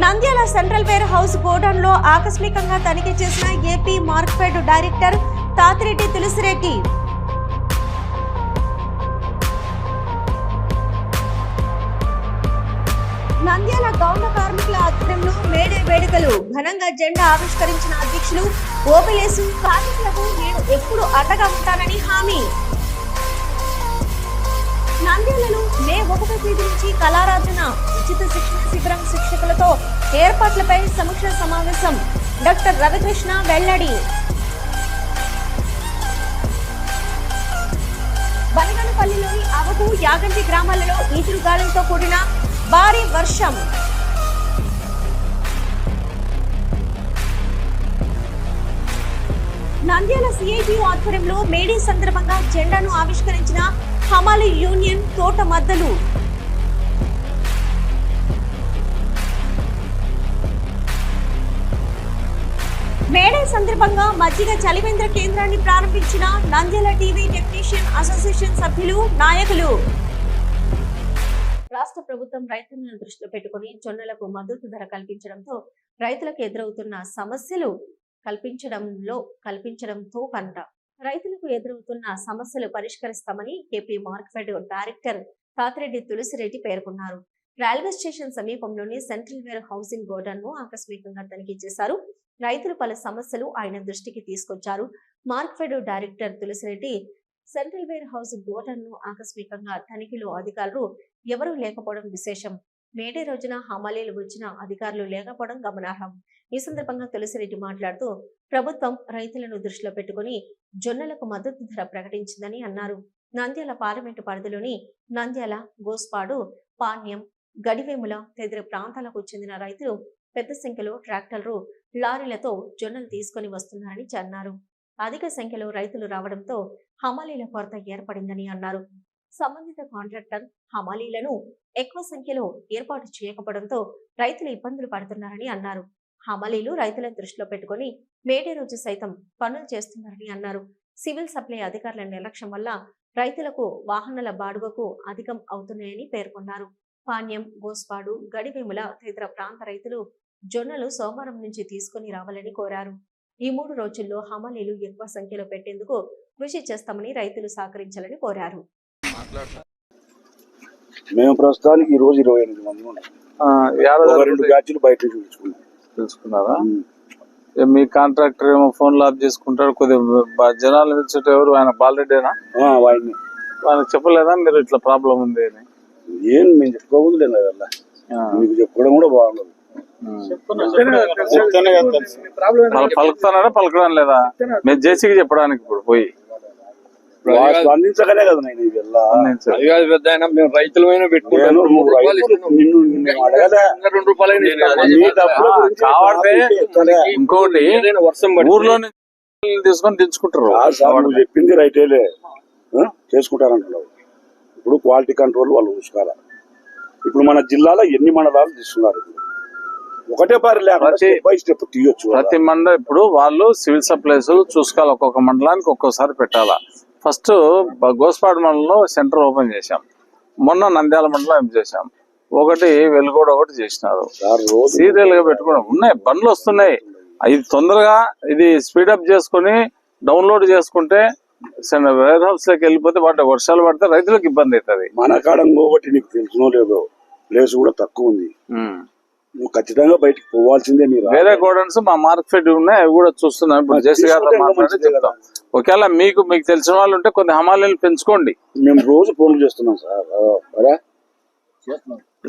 Nandyal central warehouse గోడౌన్లో ఆకస్మికంగా తనిఖీ చేసిన ఏపీ మార్క్ఫెడ్ డైరెక్టర్ తాతిరెడ్డి తులసిరెడ్డి. నంద్యాల గౌన కార్మికుల ఆధ్వర్యంలో మేడే వేడుకలు. ఘనంగా జెండా ఆవిష్కరించిన అధ్యక్షులు ఓపెలేసు కార్మికులకు నేను ఎప్పుడు అండగా ఉంటానని హామీ. నంద్యాలలో మే ఒకటో తేదీ నుంచి కళారాధన ఉచిత శిక్షణ శిబిరం శిక్షకులతో ఏర్పాట్లపై సమీక్ష సమావేశం. డాక్టర్ రవికృష్ణ వెల్లడి. బనగనపల్లిలోని అవకు యాగంటి గ్రామాలలో ఈదురుగాలులతో కూడిన భారీ వర్షం. నంద్యాల సిఐటి ఆధ్వర్యంలో మేడే సందర్భంగా జెండాను ఆవిష్కరించిన హమాలి యూనియన్ తోట మద్దలు. మేడే సందర్భంగా మజ్జిగ చలివేంద్ర కేంద్రాన్ని ప్రారంభించిన నంద్యాల టీవీ టెక్నీషియన్ అసోసియేషన్ సభ్యులు నాయకులు. రాష్ట్ర ప్రభుత్వం రైతులను దృష్టిలో పెట్టుకుని జొన్నలకు మద్దతు ధర కల్పించడంతో రైతులకు ఎదురవుతున్న సమస్యలు కల్పించడంలో కల్పించడంతో కంట. రైతులకు ఎదురవుతున్న సమస్యలు పరిష్కరిస్తామని KP market director Tatireddy Tulasireddy పేర్కొన్నారు. రైల్వే స్టేషన్ సమీపంలోని సెంట్రల్ వేర్ హౌసింగ్ గోడౌన్ను ఆకస్మికంగా తనిఖీ చేశారు. రైతులు పలు సమస్యలు ఆయన దృష్టికి తీసుకొచ్చారు. Markfed director Tulasireddy central warehouse గోడౌన్ను ఆకస్మికంగా తనిఖీలో అధికారులు ఎవరూ లేకపోవడం విశేషం. మేడే రోజున హమాలీలు వచ్చిన అధికారులు లేకపోవడం గమనార్హం. ఈ సందర్భంగా తులసిరెడ్డి మాట్లాడుతూ ప్రభుత్వం రైతులను దృష్టిలో పెట్టుకుని జొన్నలకు మద్దతు ధర ప్రకటించిందని అన్నారు. నంద్యాల పార్లమెంటు పరిధిలోని నంద్యాల గోస్పాడు పాణ్యం గడివేముల తదితర ప్రాంతాలకు చెందిన రైతులు పెద్ద సంఖ్యలో ట్రాక్టర్లు లారీలతో జొన్నలు తీసుకొని వస్తున్నారని అన్నారు అధిక సంఖ్యలో రైతులు రావడంతో హమాలీల కొరత ఏర్పడిందని అన్నారు. సంబంధిత కాంట్రాక్టర్ హమాలీలను ఎక్కువ సంఖ్యలో ఏర్పాటు చేయకపోవడంతో రైతులు ఇబ్బందులు పడుతున్నారని అన్నారు. హమాలీలు రైతులను దృష్టిలో పెట్టుకుని మేడే రోజు సైతం పనులు చేస్తున్నారని అన్నారు. సివిల్ సప్లై అధికారుల నిర్లక్ష్యం వల్ల రైతులకు వాహనాల బాడుగకు అధికం అవుతున్నాయని పేర్కొన్నారు. పాణ్యం గోస్పాడు గడివేముల తదితర ప్రాంత రైతులు జొన్నలు సోమవారం నుంచి తీసుకుని రావాలని కోరారు. ఈ మూడు రోజుల్లో హమాలీలు ఎక్కువ సంఖ్యలో పెట్టేందుకు కృషి చేస్తామని రైతులు సహకరించాలని కోరారు. మేము ప్రస్తుతానికి ఈ రోజు ఇరవై ఎనిమిది మంది ఉన్నాం. రెండు బ్యాచ్లు బయట నుంచి పిలుచుకున్నాం తెలుసుకున్నారా ఏ మీ కాంట్రాక్టర్ ఏమో ఫోన్ ఆఫ్ చేసుకుంటాడు కొద్దిగా జనాలు పిలిచేట ఎవరు? ఆయన బాలరెడ్డేనా? ఆ, వాడిని ఆయనకు చెప్పలేదా? మీరు ఇట్లా ప్రాబ్లం ఉంది అని. ఏం మేము చెప్పుకోకూడదు కదా. ఆ. మీకు చెప్పుకోవడం కూడా బాగుండదు. వాళ్ళు పలుకుతున్నారా? పలకడం లేదా? మీరు జేసీకి చెప్పడానికి ఇప్పుడు పోయి. వాళ్ళు స్పందించగానే కదా నేను అందించాలి. అది కాదు పెద్ద ఆయన మేము రైతులమైనా పెట్టుకుంటాం. నేను మూడు నువ్వు రూపాయలు రైతులు ఇస్తున్నాం. నిన్ను నిన్ను అడగదా ఇంకా రెండు రూపాయలు అయినా ఇస్తాం. నీ డబ్బుల గురించి కావాలంటే నాకు చెప్తారా? ఇంకోటి ఏదైనా వర్షం పడితే ఊర్లో నుంచి తీసుకొని దించుకుంటారు. కాదు సార్, నువ్వు చెప్పింది రైటేలే. ఆ? చేసుకుంటారంటున్నావు. ఇప్పుడు క్వాలిటీ కంట్రోల్ వాళ్ళు చూసుకోవాలా. ఇప్పుడు మన జిల్లాలో ఎన్ని మండలాలు తీస్తున్నారు? ఒకటే పారి లేకుండా ప్రతి- స్టెప్ బై స్టెప్ తీయొచ్చు కదా. ప్రతి మండలం ఇప్పుడు వాళ్ళు సివిల్ సప్లైస్ చూసుకోవాలి. ఒక్కొక్క మండలానికి ఒక్కోసారి పెట్టాలా. ఫస్ట్ గోస్పాడు మండలంలో సెంటర్ ఓపెన్ చేశాం. మొన్న నంద్యాల మండలం ఏం చేశాం? ఒకటి వెలుగోడ ఒకటి చేసినారు. సీరియల్గా పెట్టుకున్నాం. ఉన్నాయి బండ్లు వస్తున్నాయి. ఇది తొందరగా ఇది స్పీడప్ చేసుకుని డౌన్లోడ్ చేసుకుంటే వేర్ హౌస్లోకి వెళ్ళిపోతే వాటి వర్షాలు పడితే రైతులకు ఇబ్బంది అవుతుంది. మన కాడ ఇంకొకటి నీకు తెలుసునో లేదో ప్లేస్ కూడా తక్కువ ఉంది. ఖచ్చితంగా బయటికి పోవాల్సిందే మీరు. వేరే గోడౌన్స్ మా మార్కెట్ ఉన్నాయి అవి కూడా చూస్తున్నాం. ఇప్పుడు జేసీ గారితో తీసుకుంటే ఇంకా మాట్లాడి చెప్తాం. ఒకవేళ మీకు మీకు తెలిసిన వాళ్ళు ఉంటే కొన్ని హమాలీలు పెంచుకోండి. మేము రోజు ఫోన్లు చేస్తున్నాం సార్.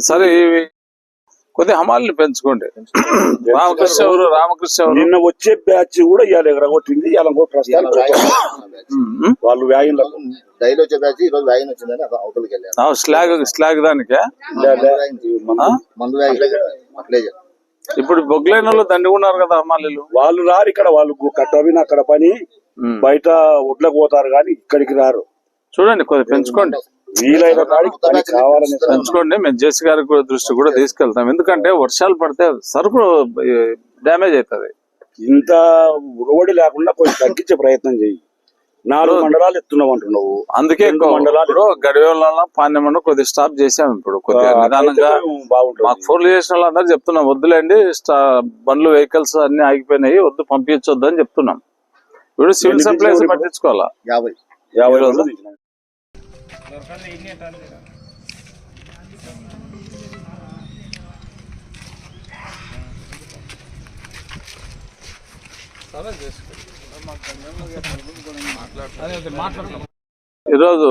సరే? ఇవి కొద్ది హమాలీలు పెంచుకోండి. రామకృష్ణ ఎవరు? రామకృష్ణ ఎవరు? నిన్న వచ్చే బ్యాచ్ కూడా ఇవాళ ఎగరగొట్టింది ఇవాళ. వాళ్ళు వ్యాయిన్ల డైలీ వచ్చే బ్యాచ్ ఈ రోజు వచ్చిందని అవతలకి వెళ్ళాను స్లాగ్ స్లాగ్ దానికే? మందు ఇప్పుడు బొగ్లైన వాళ్ళు దండిగున్నారు కదా హమాలీలు. వాళ్ళు రారు ఇక్కడ వాళ్ళు కట్టవిన అక్కడ పని. బయట ఒడ్లకు పోతారు కానీ ఇక్కడికి రారు. చూడండి కొద్ది పెంచుకోండి. వీలైన కావాలని పెంచుకోండి మేము జేసీ గారి దృష్టి కూడా తీసుకెళ్తాం. ఎందుకంటే వర్షాలు పడితే సరుకు డ్యామేజ్ అవుతుంది ఇంత ఉరవడి లేకుండా కొంచెం తగ్గించే ప్రయత్నం చెయ్యి. నాలుగు మండలాలు ఎత్తున్నావు అంటున్నావు. అందుకే మండలాలు గడివేళ్ళ పాణ్యమను కొద్ది స్టాప్ చేసాం ఇప్పుడు. కొద్దిగా నిదానంగా మాకు ఫోన్లు చేసిన వాళ్ళందరూ చెప్తున్నాం వద్దులేండి స్టా- బండ్లు వెహికల్స్ అన్ని ఆగిపోయినాయి వద్దు పంపించొద్దు అని చెప్తున్నాం. ఇప్పుడు సివిల్ సప్లైస్ పట్టించుకోవాలా? యాభై. యాభై ఈరోజు? రోజులు ఈరోజు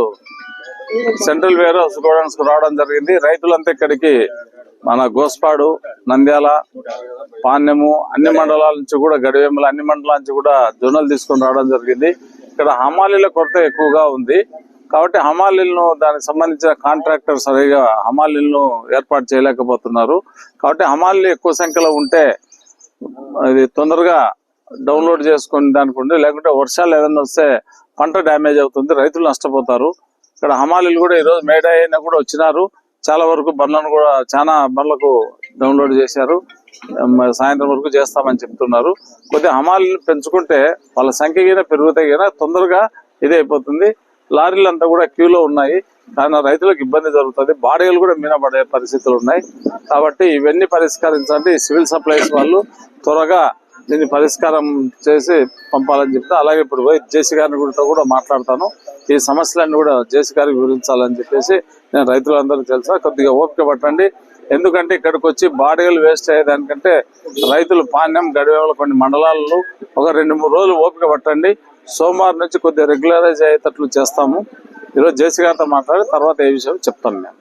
సెంట్రల్ వేర్ హౌస్ గోడౌన్స్ రావడం జరిగింది రైతులంతా ఇక్కడికి మన గోస్పాడు నంద్యాల పాణ్యము అన్ని మండలాల నుంచి కూడా గడివేముల అన్ని మండలాల నుంచి కూడా జొన్నలు తీసుకొని రావడం జరిగింది ఇక్కడ హమాలీల కొరత ఎక్కువగా ఉంది కాబట్టి హమాలీలను దానికి సంబంధించిన కాంట్రాక్టర్ సరిగా హమాలీలను ఏర్పాటు చేయలేకపోతున్నారు. కాబట్టి హమాలీలు ఎక్కువ సంఖ్యలో ఉంటే అది తొందరగా డౌన్లోడ్ చేసుకొని దానికి ఉండి లేకుంటే వర్షాలు ఏదైనా వస్తే పంట డ్యామేజ్ అవుతుంది రైతులు నష్టపోతారు. ఇక్కడ హమాలీలు కూడా ఈరోజు మేడ అయినా కూడా వచ్చినారు. చాలా వరకు బండ్లను కూడా చాలా బండ్లకు డౌన్లోడ్ చేశారు. సాయంత్రం వరకు చేస్తామని చెప్తున్నారు. కొద్దిగా హమాలీలు పెంచుకుంటే వాళ్ళ సంఖ్య గిన పెరుగుతాయి గిన తొందరగా ఇదే అయిపోతుంది లారీలు అంతా కూడా క్యూలో ఉన్నాయి. కానీ రైతులకు ఇబ్బంది జరుగుతుంది. బాడీలు కూడా మినబడే పరిస్థితులు ఉన్నాయి. కాబట్టి ఇవన్నీ పరిష్కరించండి. సివిల్ సప్లైస్ వాళ్ళు త్వరగా దీన్ని పరిష్కారం చేసి పంపాలని చెప్తే అలాగే ఇప్పుడు పోయి జేసీ గారిని గురితో కూడా మాట్లాడతాను. ఈ సమస్యలన్నీ కూడా జేసీ గారికి వివరించాలని చెప్పేసి నేను రైతులందరూ తెలుసా కొద్దిగా ఓపిక పట్టండి. ఎందుకంటే ఇక్కడికి వచ్చి బాడీలు వేస్ట్ అయ్యేదానికంటే రైతులు పాణ్యం గడివేవల కొన్ని మండలాల్లో ఒక రెండు మూడు రోజులు ఓపిక పట్టండి. సోమవారం నుంచి కొద్దిగా రెగ్యులరైజ్ అయ్యేటట్లు చేస్తాము. ఈరోజు జేసీ గారితో మాట్లాడి తర్వాత ఏ విషయం చెప్తాను నేను